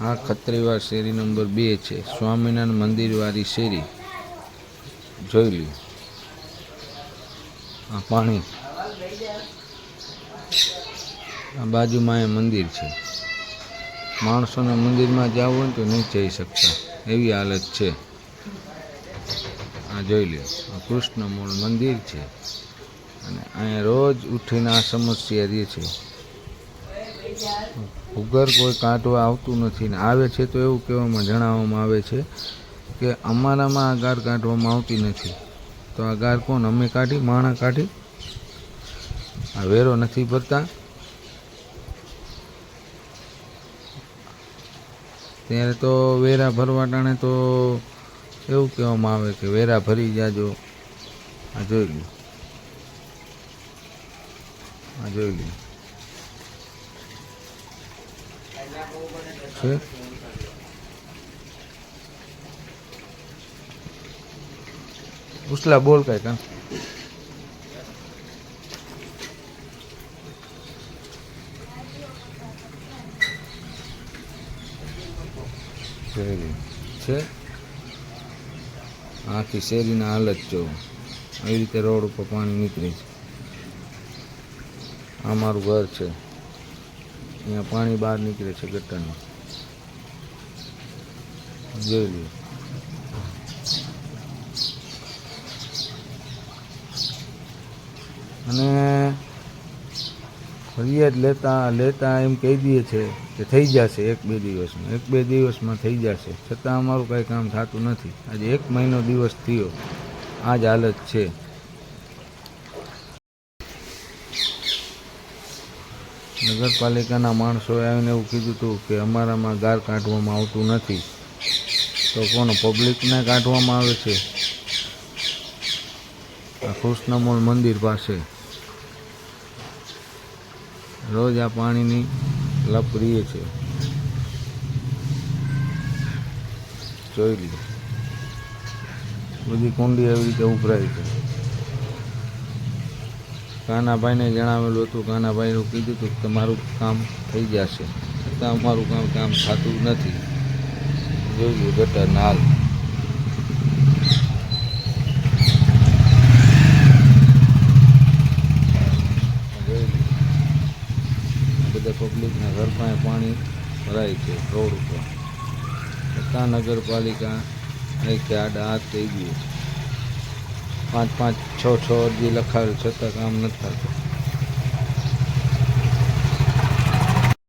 આ ખત્રીવાર શેરી નંબર બે છે. સ્વામિનારાયણ મંદિરવાળી શેરી. જોઈ લ્યો. આ પાણી. આ બાજુમાં એ મંદિર છે. માણસોને મંદિરમાં જવું હોય તો નહીં જઈ શકતા. એવી હાલત છે. આ જોઈ લ્યો. આ કૃષ્ણમૂળ મંદિર છે. અને અહીંયા રોજ ઉઠીને આ સમસ્યા રહે છે. ભૂગર કોઈ કાઢવા આવતું નથી ને આવે છે તો એવું કહેવામાં, જણાવવામાં આવે છે કે અમારામાં આ ગાર કાઢવામાં આવતી નથી. તો આ ગાર કોણ? અમે કાઢી, માણા કાઢી? આ વેરો નથી ભરતા. ત્યારે તો વેરા ભરવા ટાણે તો એવું કહેવામાં આવે કે વેરા ભરી જાજો. આ જોઈ લ્યું. આ જોઈ લો છે? ઉસલા બોલ કઈ કા શેરી. છે? આખી શેરીના હાલત જો આવી રીતે રોડ ઉપર પાણી નીકળે છે. આ મારું ઘર છે. અહીંયા પાણી બહાર નીકળે છે ગટરનું જોઈ લો. અને ફરિયાદ લેતા લેતા એમ કહી દઈએ છે કે થઈ જશે એક, બે દિવસમાં. એક, બે દિવસમાં થઈ જશે. છતાં અમારું કાંઈ કામ થતું નથી. આજે એક મહિનો દિવસ થયો. આ જ હાલત છે. નગરપાલિકાના માણસોએ આવીને એવું કીધું હતું કે અમારામાં ગાર કાઢવામાં આવતું નથી. તો કોનો પબ્લિકને કાઢવામાં આવે છે? આ કૃષ્ણમૂળ મંદિર પાસે. રોજ આ પાણીની લપ રીએ છે. જોઈ લીધું બધી કુંડી આવી રીતે ઉભરાય છે. કાનાભાઈને જણાવેલું હતું. કાનાભાઈનું કીધું હતું કે તમારું કામ થઈ જશે. છતાં અમારું કામ કામ થતું નથી. જોઈ લો ગટર નાલ બધા પબ્લિકના ઘર પાસે પાણી ભરાય છે, રોડ ઉપર. છતાં નગરપાલિકા કે આડા થઈ ગયું છે. પાંચ પાંચ છ છ અરજી લખાવેલ છતાં કામ નથી થતું.